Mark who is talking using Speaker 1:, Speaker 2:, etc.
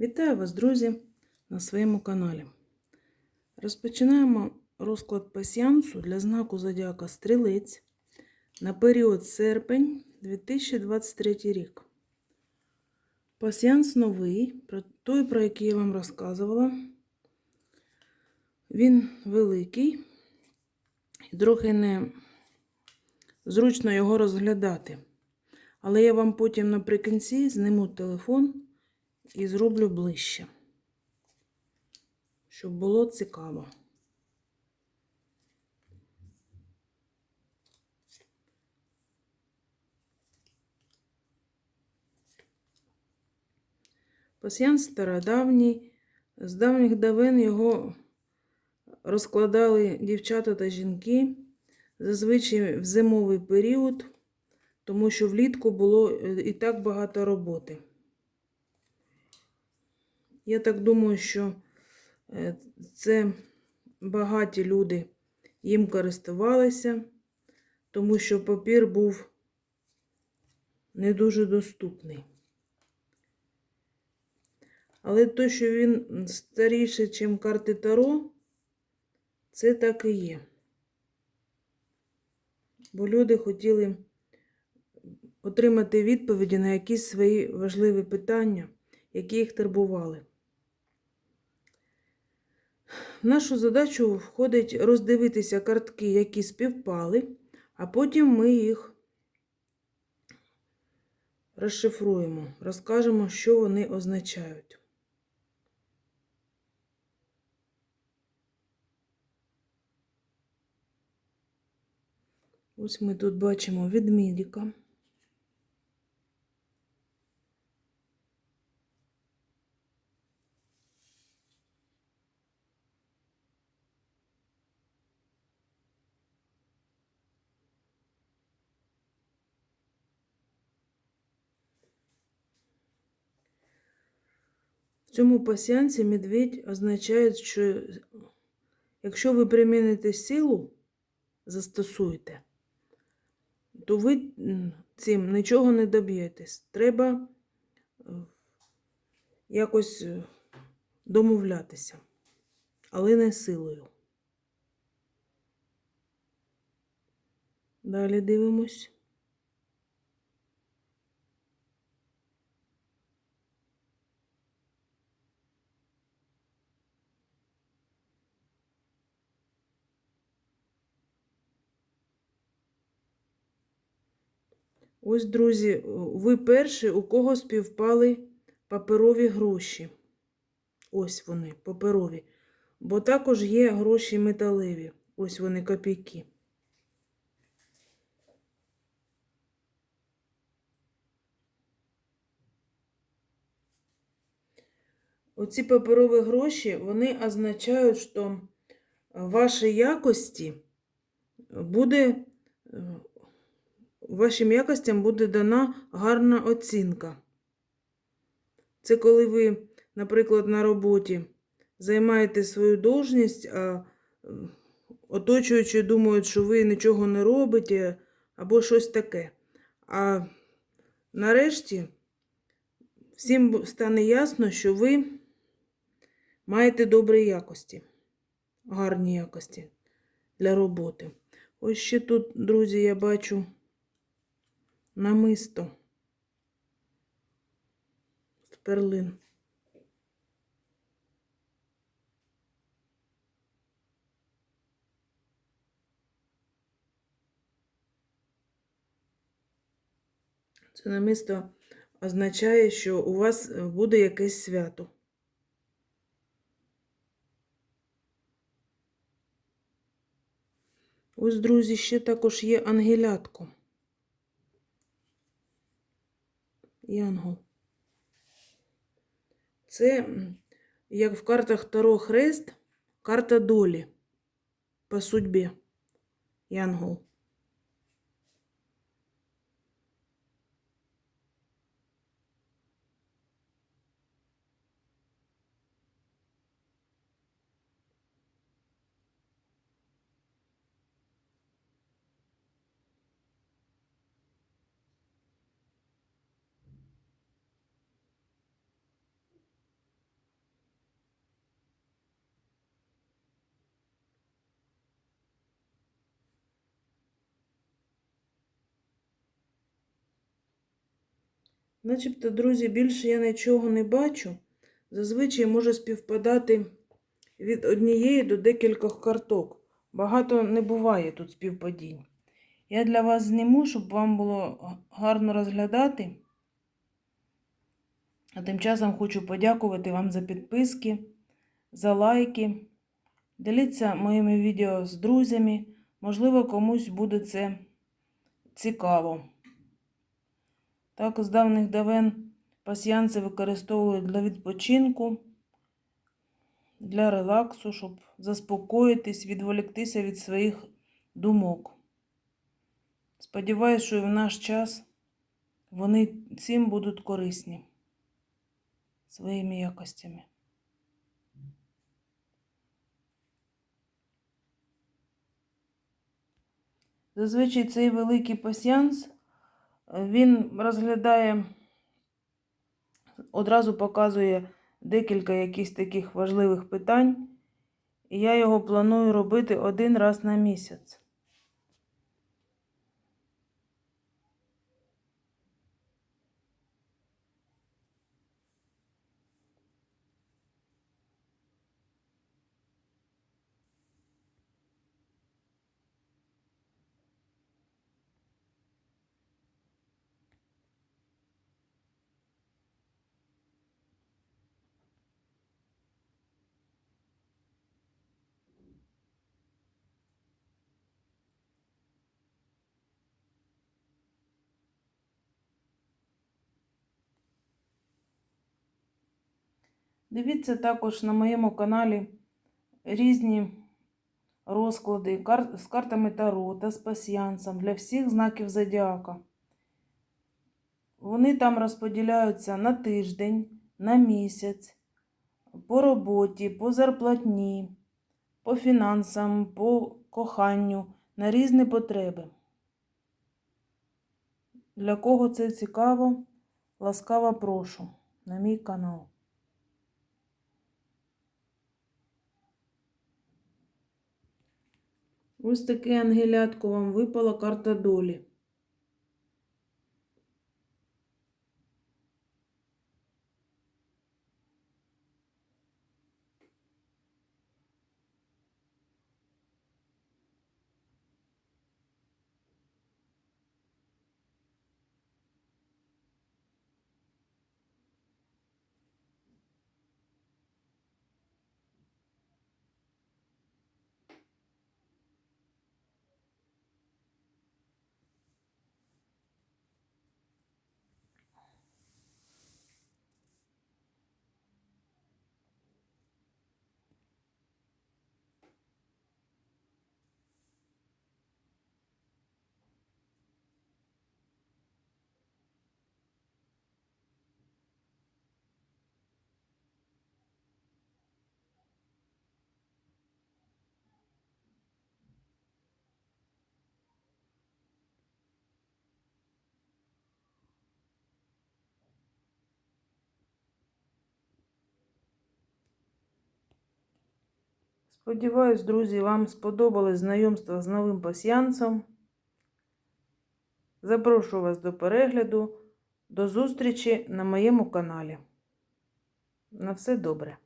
Speaker 1: Вітаю вас, друзі, на своєму каналі. Розпочинаємо розклад пасіянсу для знаку Зодіака Стрілець на період серпень 2023 рік. Пасіянс новий, про той, про який я вам розказувала. Він великий, і трохи не зручно його розглядати. Але я вам потім наприкінці зниму телефон і зроблю ближче, щоб було цікаво. Пасьян стародавній, з давніх давен його розкладали дівчата та жінки, зазвичай в зимовий період, тому що влітку було е, і так багато роботи. Я так думаю, що е, це багаті люди їм користувалися, тому що папір був не дуже доступний. Але то, що він старіший, ніж карти Таро, це так і є. Бо люди хотіли отримати відповіді на якісь свої важливі питання, які їх турбували. В нашу задачу входить роздивитися картки, які співпали, а потім ми їх розшифруємо, розкажемо, що вони означають. Ось ми тут бачимо відмідіка. Цьому пасіянці медведь означає, що якщо ви приміните силу, застосуєте, то ви цим нічого не доб'єтесь. Треба якось домовлятися, але не силою. Далі дивимось. Ось, друзі, ви перші, у кого співпали паперові гроші. Ось вони, паперові. Бо також є гроші металеві. Ось вони копійки. Оці паперові гроші, вони означають, що ваші якості буде вашим якостям буде дана гарна оцінка. Це коли ви, наприклад, на роботі займаєте свою должність, а оточуючи думають, що ви нічого не робите або щось таке. А нарешті всім стане ясно, що ви маєте добрі якості, гарні якості для роботи. Ось ще тут, друзі, я бачу намисто з перлин. Це намисто означає, що у вас буде якесь свято. Ось, друзі, ще також є ангелятко. Янгол. Це, як в картах Таро Хрест, карта долі по судьбі. Янгол. Начебто, друзі, більше я нічого не бачу. Зазвичай може співпадати від однієї до декількох карток. Багато не буває тут співпадінь. Я для вас зніму, щоб вам було гарно розглядати. А тим часом хочу подякувати вам за підписки, за лайки. Діліться моїми відео з друзями. Можливо, комусь буде це цікаво. Так, з давних давен пасіянці використовують для відпочинку, для релаксу, щоб заспокоїтись, відволіктися від своїх думок. Сподіваюсь, що і в наш час вони цим будуть корисні своїми якостями. Зазвичай цей великий пасіянс він розглядає, одразу показує декілька якихось таких важливих питань, і я його планую робити один раз на місяць. Дивіться також на моєму каналі різні розклади з картами Таро та з пасіянсом для всіх знаків зодіака. Вони там розподіляються на тиждень, на місяць, по роботі, по зарплатні, по фінансам, по коханню, на різні потреби. Для кого це цікаво, ласкаво прошу на мій канал. Ось таке ангелятко вам випала карта долі. Сподіваюсь, друзі, вам сподобалось знайомство з новим пасіянцем. Запрошую вас до перегляду. До зустрічі на моєму каналі. На все добре.